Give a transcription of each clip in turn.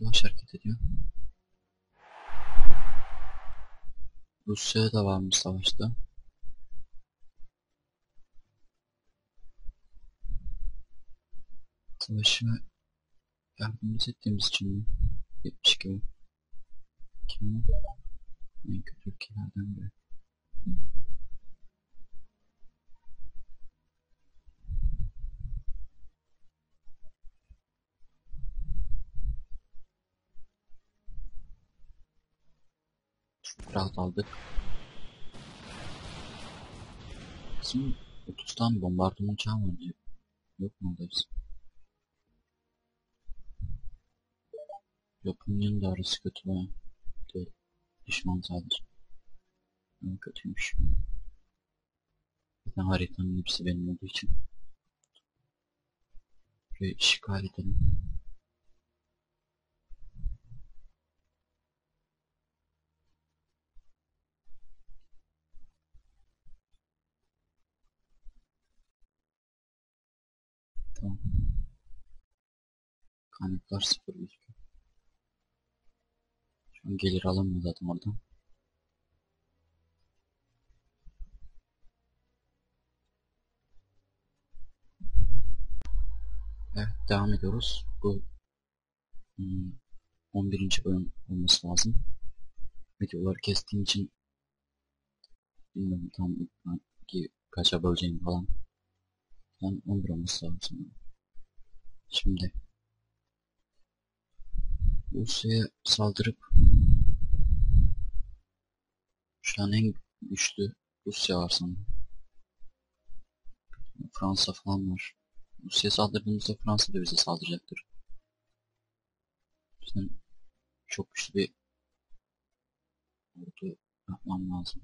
yavaş hareket ediyor. Rusya da varmış savaşta. Savaşı yardımcı ettiğimiz için mi? 72 Kim bu? En kötü ülkelerden biri. Rahat aldık. Bizim 30 tane bombardıman uçağı var diye. Yok mu orada? Japonya'nın da arası kötü baya. Değil. Düşman sadece. Ama kötüymüş. Zaten haritanın hepsi benim olduğu için. Burayı işgal edelim. Tamam. Kaynaklar sıfır gözüküyor. Şu an gelir alamıyor zaten oradan. Evet devam ediyoruz. Bu hmm, 11. bölüm olması lazım. Videoları kestiğim için bilmiyorum tam hangi kaça böleceğim falan. Ben 11 olması lazım. Şimdi Rusya'ya saldırıp şu an en güçlü Rusya var sanırım. Fransa falan var. Rusya'ya saldırdığımızda Fransa da bize saldıracaktır. Bizim çok güçlü bir ordu yapmam lazım.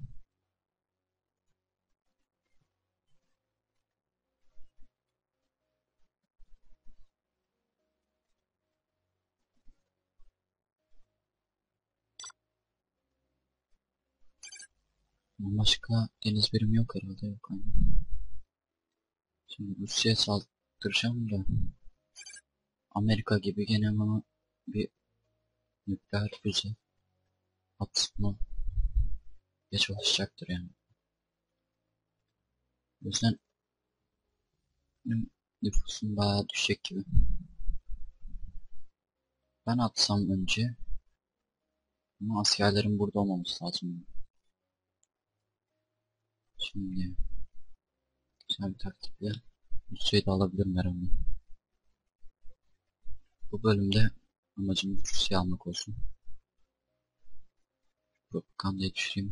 Başka deniz birimi yok herhalde yok aynen. Şimdi Rusya'ya saldıracağım da Amerika gibi gene bana bir nükleer füze atma ya çalışacaktır yani. O yüzden nüfusum bayağı düşecek gibi. Ben atsam önce ama askerlerin burada olmaması lazım. Şimdi güzel bir taktikle Rusya'yı da alabilirim herhalde. Bu bölümde amacım Rusya almak olsun. Propagandayı düşüreyim.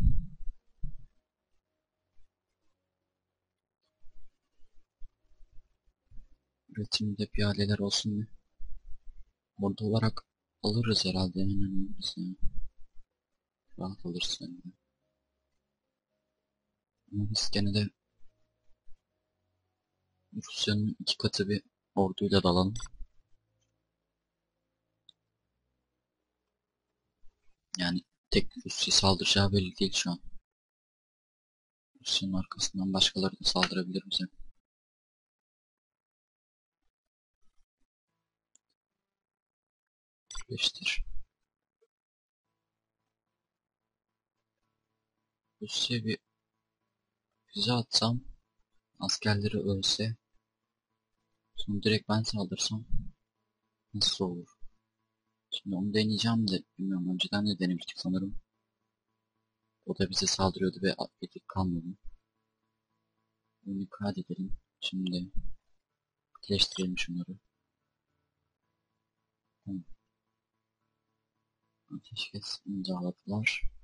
Üretimde piyadeler olsun mu? Orada olarak alırız herhalde. Aynen alırız yani. Rahat alırız yani. Biz gene de Rusya'nın iki katı bir orduyla dalalım. Yani tek Rusya saldıracağı belli değil şu an. Rusya'nın arkasından başkaları da saldırabilir bize. Beştir. Rusya bir füze atsam askerleri ölse sonra direkt ben saldırsam nasıl olur? Şimdi onu deneyeceğim de bilmiyorum önceden de denemiştik sanırım. O da bize saldırıyordu ve atletik kalmadı. Bunu kaydedelim. Şimdi birleştirelim şunları. Tamam. Ateşkes imzaladılar.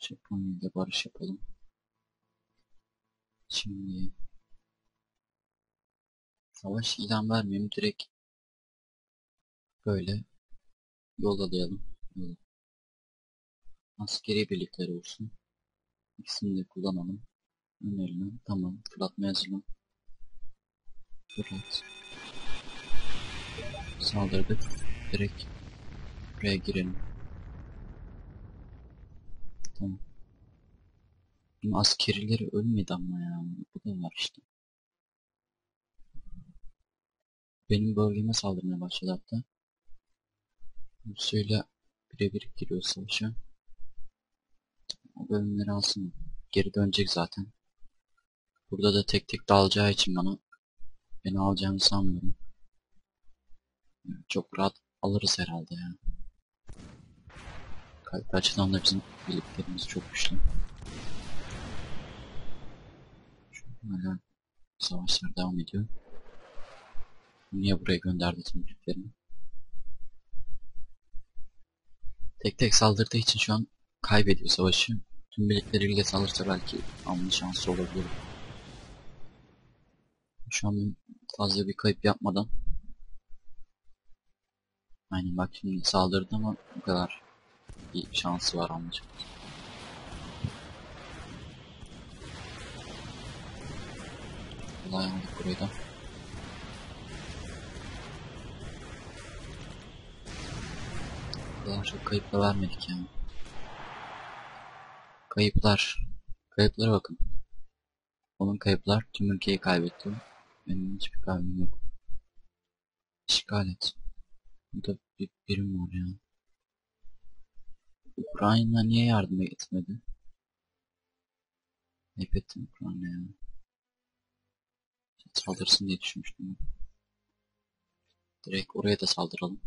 Japonya ile barış yapalım. Şimdi savaş ilan vermeyeyim direkt böyle yollayalım. Yola. Askeri birlikler olsun. İkisini de kullanalım. Önerilen tamam. Fırlatma hazırlan. Fırlat. Saldırdık. Direkt buraya girelim. Tamam. Benim askerileri ölmedi ama ya. Bu da var işte. Benim bölgeme saldırmaya başladı hatta. Rusya'yla birebir giriyor savaşa. O bölümleri alsın. Geri dönecek zaten. Burada da tek tek dalacağı için bana beni alacağını sanmıyorum. Çok rahat alırız herhalde ya. Kalp açıdan da bizim birliklerimiz çok güçlü. Şu hala savaşlar devam ediyor. Niye buraya gönderdi tüm birliklerini? Tek tek saldırdığı için şu an kaybediyor savaşı. Tüm birlikleriyle saldırsa belki alma şansı olabilir. Şu an fazla bir kayıp yapmadan Aynen bak şimdi saldırdı ama bu kadar bir şansı var anlayacak. Kolay aldık burayı da. Kadar çok kayıpla vermedik yani. Kayıplar. Kayıplara bakın. Onun kayıplar tüm ülkeyi kaybetti. Benim hiçbir kaybım yok. İşgal et. Burada bir birim var ya. Ukrayna niye yardım etmedi? Ayıp ettim Ukrayna ya. Saldırsın diye düşünmüştüm. Direkt oraya da saldıralım.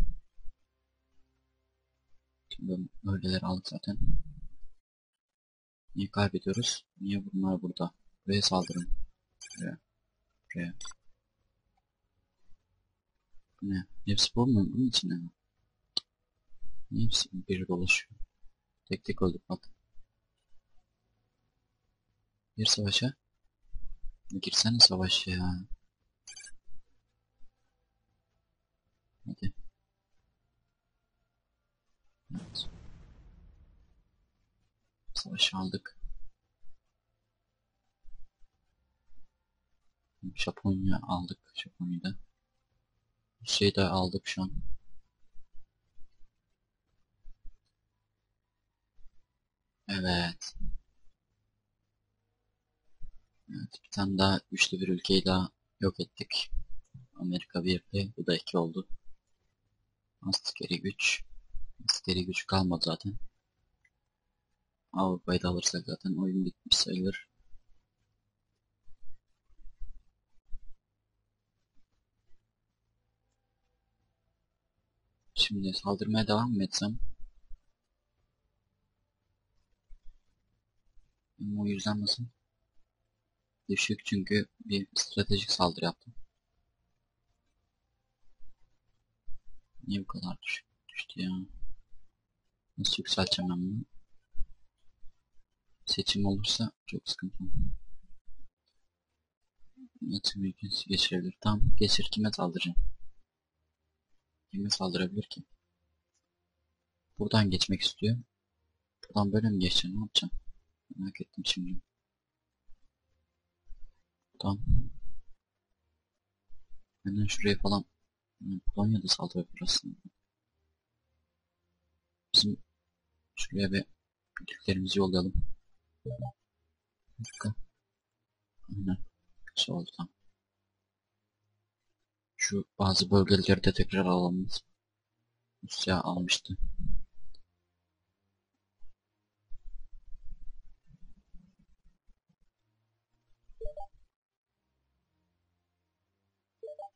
Şimdi bölgeleri aldık zaten. Niye kaybediyoruz? Niye bunlar burada? Buraya saldırın. Buraya. Buraya. Bu ne? Hepsi bu mu? Bunun içinde mi? Hepsi biri dolaşıyor? Tek tek öldük bak. Bir savaşa. Girsene savaşa ya. Hadi. Evet. Savaşı aldık. Japonya aldık. Japonya'da. Rusya'yı da aldık şu an. Evet. Evet bir tane daha güçlü bir ülkeyi daha yok ettik. Amerika birli. Bu da iki oldu. Askeri güç. Askeri güç kalmadı zaten. Avrupa'yı da alırsak zaten oyun bitmiş sayılır. Şimdi saldırmaya devam mı etsem? Benim o yüzden nasıl? Düşük çünkü bir stratejik saldırı yaptım. Niye bu kadar düşük düştü ya? Nasıl yükselteceğim ben bunu? Seçim olursa çok sıkıntı. Yatım ülkesi geçirebilir. Tamam geçir kime saldıracağım? Kime saldırabilir ki? Buradan geçmek istiyor. Buradan böyle mi geçeceğim? Ne yapacağım? Şimdi. Buradan. Benden şuraya falan. Polonya'da saldırabilir aslında. Bizim şuraya bir birliklerimizi yollayalım. Dakika. Aynen. Güzel oldu tamam. Şu bazı bölgeleri de tekrar alalım. Rusya almıştı.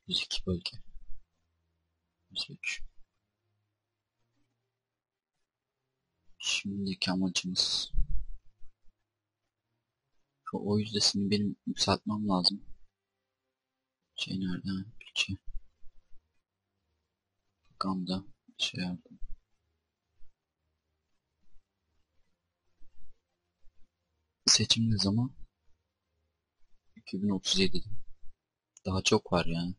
Yüz iki bölge. Yüz üç. Şimdiki amacımız şu o yüzdesini benim yükseltmem lazım. Şey nerede? Bütçe. Gamda şey yaptım. Seçim ne zaman? 2037'de. Daha çok var yani.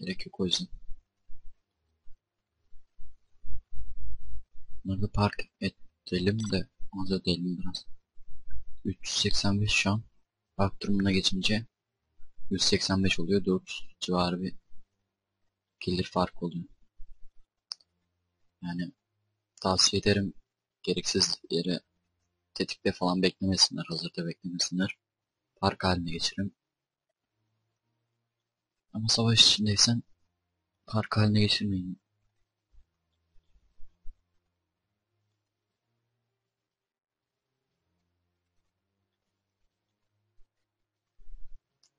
Gerek yok o yüzden. Bunları da park edelim de az edelim biraz. 385 şu an. Park durumuna geçince 185 oluyor. 4 civarı bir gelir fark oluyor. Yani tavsiye ederim gereksiz yere tetikte falan beklemesinler. Hazırda beklemesinler. Park haline geçirin. Ama savaş içindeysen Park haline geçirmeyin.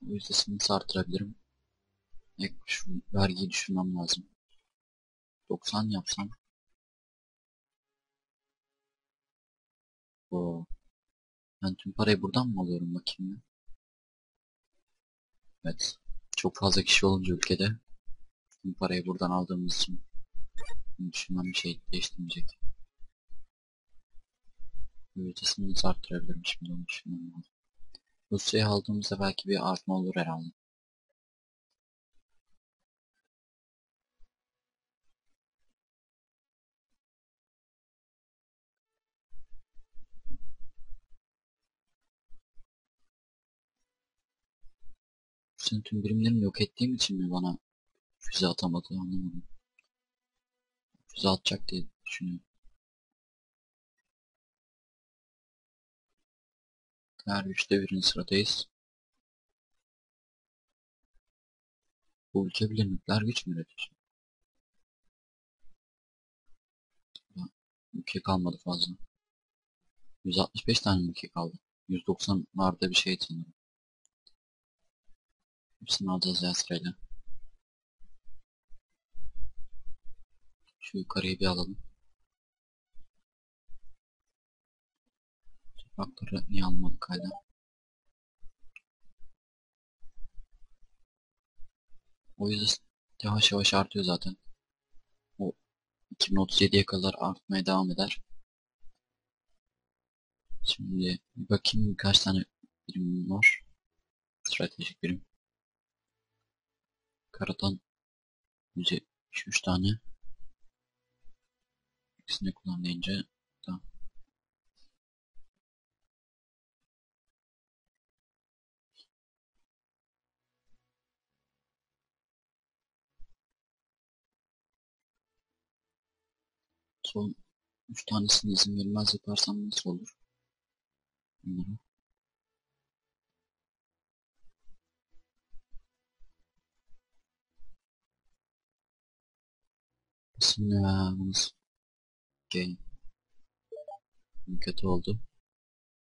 O yüzden sınıfı artırabilirim. Ek şu vergiyi düşürmem lazım. 90 yapsam. Oo. Ben tüm parayı buradan mı alıyorum bakayım ya? Evet. Çok fazla kişi olunca ülkede tüm parayı buradan aldığımız için düşünmem bir şey değiştirmeyecek. Ücretini nasıl arttırabilirim şimdi onu düşünmem lazım. Rusya'ya aldığımızda belki bir artma olur herhalde. Sen tüm birimlerimi yok ettiğim için mi bana füze atamadı anlamadım. Füze atacak diye düşünüyorum. Her üçte birin sıradayız. Bu ülke bile nükleer güç mü üretiyor? Ülke kalmadı fazla. 165 tane ülke kaldı. 190 vardı bir şey sanırım. Hepsini alacağız ya sırayla. Şu yukarıyı bir alalım. Toprakları niye almadık hala? O yüzden yavaş yavaş artıyor zaten. O 2037'ye kadar artmaya devam eder. Şimdi bir bakayım birkaç tane birim var. Stratejik birim. Karadan 173 tane. İkisini kullan deyince. Son 3 tanesini izin verilmez yaparsam nasıl olur? Bunları. Sınavımız. Okay. Kötü oldu.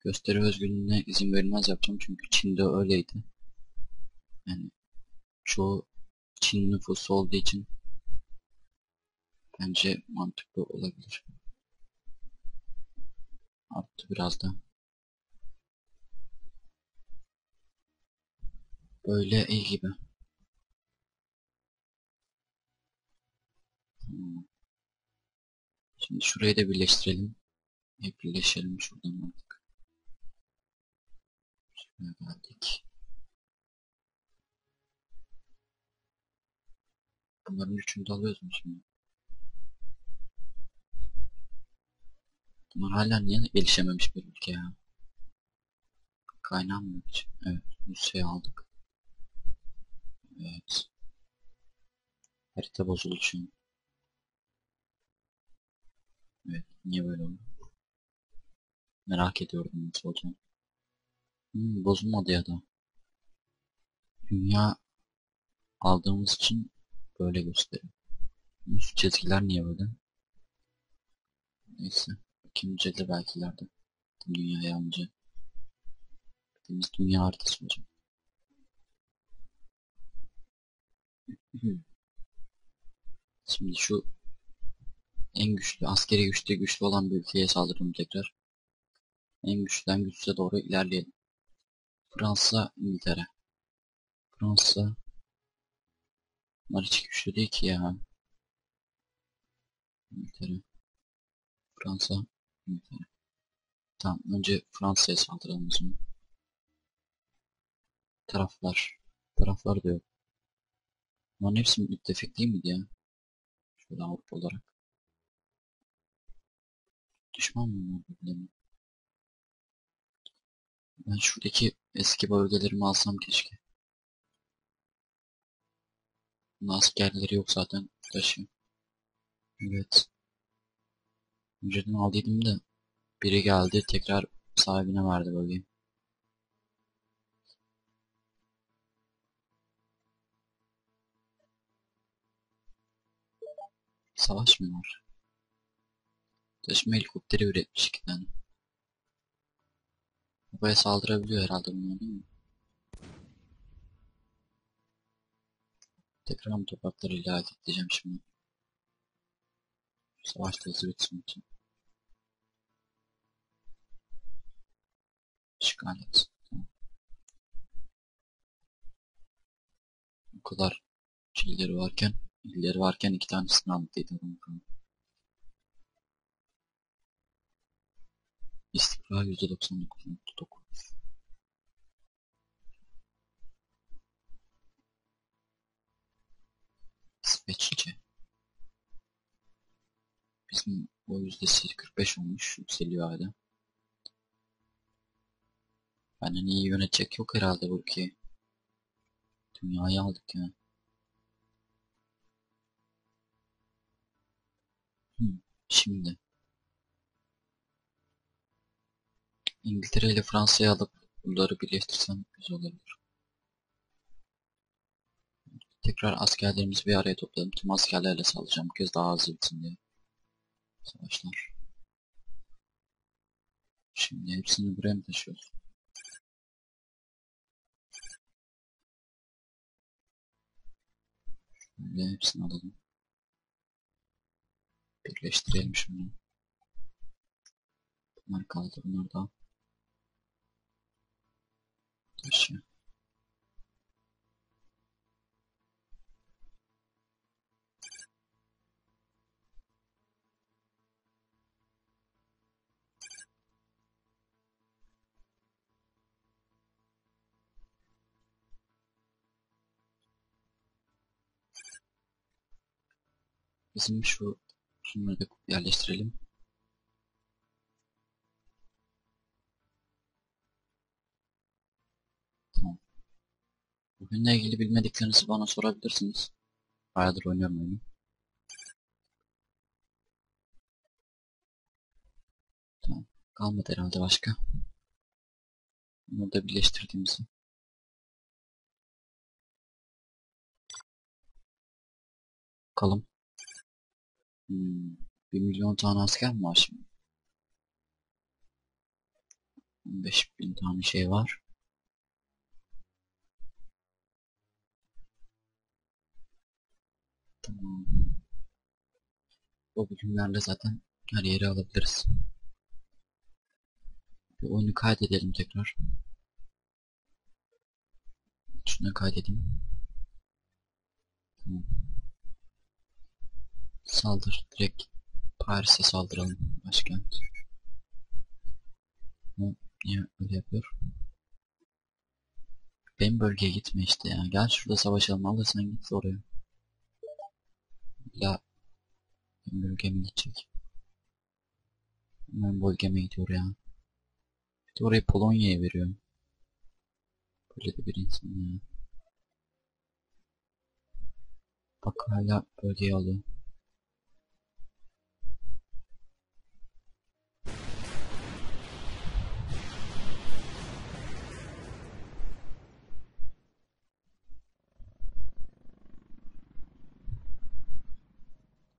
Gösteri özgürlüğüne izin verilmez yapacağım çünkü Çin'de öyleydi. Yani çoğu Çin nüfusu olduğu için bence mantıklı olabilir. Arttı biraz da. Böyle iyi gibi. Şimdi şurayı da birleştirelim. Hep birleşelim şuradan artık. Şuraya geldik. Bunların üçünü de alıyoruz mu şimdi? Bunlar hala niye gelişememiş bir ülke ya? Kaynağım mı hiç? Evet, Rusya'yı aldık. Evet. Harita bozuldu şu an. Evet, niye böyle oldu? Merak ediyordum nasıl olacağını. Hmm, bozulmadı ya da. Dünya aldığımız için böyle gösteriyor. Üst çizgiler niye böyle? Neyse. İkinci de belki ileride. Dünyayı alınca. Bildiğimiz dünya haritası olacak. Şimdi şu en güçlü, askeri güçte güçlü olan bir ülkeye saldıralım tekrar. En güçlüden güçlüye doğru ilerleyelim. Fransa, İngiltere. Fransa. Bunlar hiç güçlü değil ki ya. İngiltere. Fransa, İngiltere. Tamam, önce Fransa'ya saldıralım o zaman. Taraflar. Taraflar diyor. Bunların hepsi müttefik değil miydi ya? Şöyle Avrupa olarak. Düşman mı birbirlerine? Ben şuradaki eski bölgelerimi alsam keşke. Bunun askerleri yok zaten. Taşıyor. Evet. Önceden aldıydım da biri geldi tekrar sahibine verdi bölgeyi. Savaş mı var? Taşıma helikopteri üretmiş iki tane. Havaya saldırabiliyor herhalde bunlar değil mi? Tekrar mı toprakları ilahiyat edeceğim şimdi? Savaş da hızlı bitsin için. İşgal et. Tamam. Bu kadar şeyleri varken, illeri varken iki tanesini anlatıydı. İstikrar %99.9 İsveççe Bizim o yüzdesi 45 olmuş yükseliyor hala. Benden iyi yönetecek yok herhalde bu ülkeyi. Dünyayı aldık ya. Hmm, şimdi. İngiltere ile Fransa'yı alıp bunları birleştirsem güzel olabilir. Tekrar askerlerimizi bir araya topladım. Tüm askerlerle saldıracağım. Bu kez daha hızlı bitsin diye. Savaşlar. Şimdi hepsini buraya mı taşıyoruz? Şöyle hepsini alalım. Birleştirelim şunu. Bunlar kaldı. Bunlar da taşı. Bizim şu şunları yerleştirelim. Bugünle ilgili bilmediklerinizi bana sorabilirsiniz. Bayağıdır oynuyorum oyunu. Tamam. Kalmadı herhalde başka. Bunu da birleştirdiğimizi. Bakalım. Hmm, 1 milyon tane asker mi var şimdi? 15 bin tane şey var. Tamam. Bu bölümlerle zaten her yeri alabiliriz. Bir oyunu kaydedelim tekrar. Şuna kaydedeyim. Tamam. Saldır. Direkt Paris'e saldıralım. Başkent. Bu niye öyle yapıyor? Benim bölgeye gitme işte ya. Gel şurada savaşalım. Alırsan git oraya. Ya bölgeme gidecek. Benim bölgeme gidiyor ya. Bir de orayı Polonya'ya veriyor. Böyle de bir insan ya. Bak hala bölgeyi alıyor.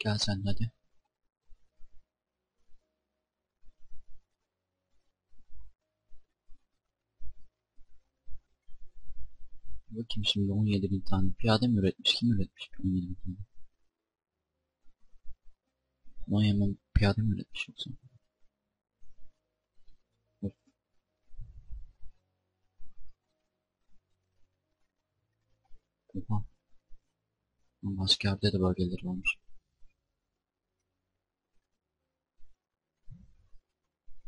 Gel sen hadi. Bakayım şimdi 17 bin tane piyade mi üretmiş? Kim üretmiş 17 bin tane? Hemen piyade mi üretmiş yoksa? Oha. Başka yerde de bölgeleri varmış.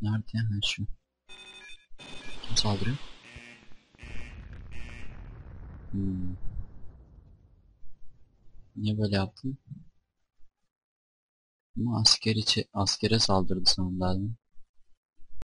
Nerede? Ha şu. Kim saldırıyor? Hmm. Niye böyle yaptın? Ama asker içi, askere saldırdı sanırım.